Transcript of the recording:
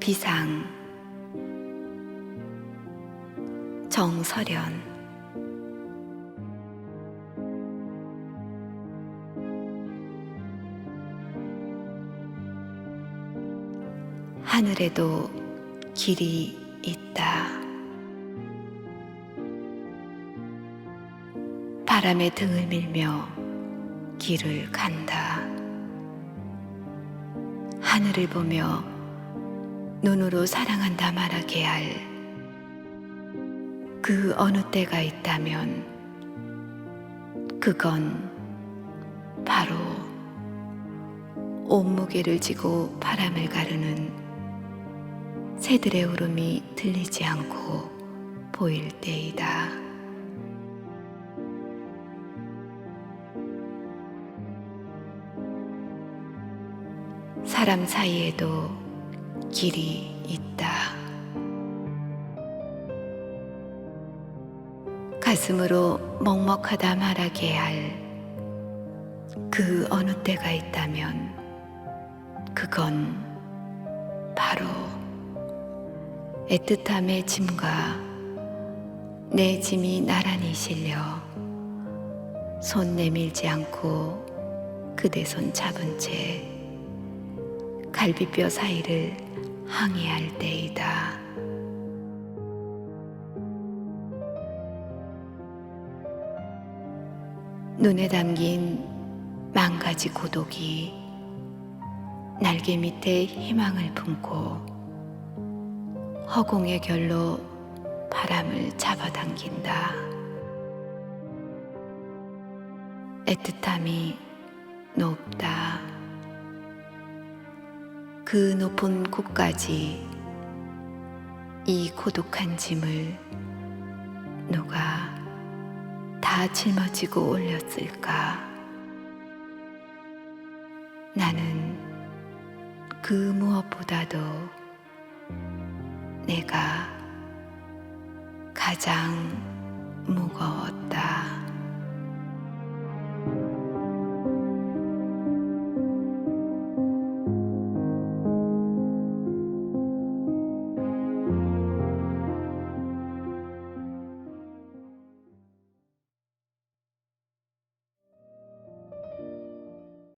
비상 정설연 하늘에도 길이 있다. 바람에 등을 밀며 길을 간다. 하늘을 보며 눈으로 사랑한다 말하게 할 그 어느 때가 있다면 그건 바로 온무게를 지고 바람을 가르는 새들의 울음이 들리지 않고 보일 때이다. 사람 사이에도 길이 있다. 가슴으로 먹먹하다 말하게 할 그 어느 때가 있다면 그건 바로 애틋함의 짐과 내 짐이 나란히 실려 손 내밀지 않고 그대 손 잡은 채 갈비뼈 사이를 항해할 때이다. 눈에 담긴 만 가지 고독이 날개 밑에 희망을 품고 허공의 결로 바람을 잡아당긴다. 애틋함이 높다. 그 높은 곳까지 이 고독한 짐을 누가 다 짊어지고 올렸을까? 나는 그 무엇보다도 내가 가장 무거웠다.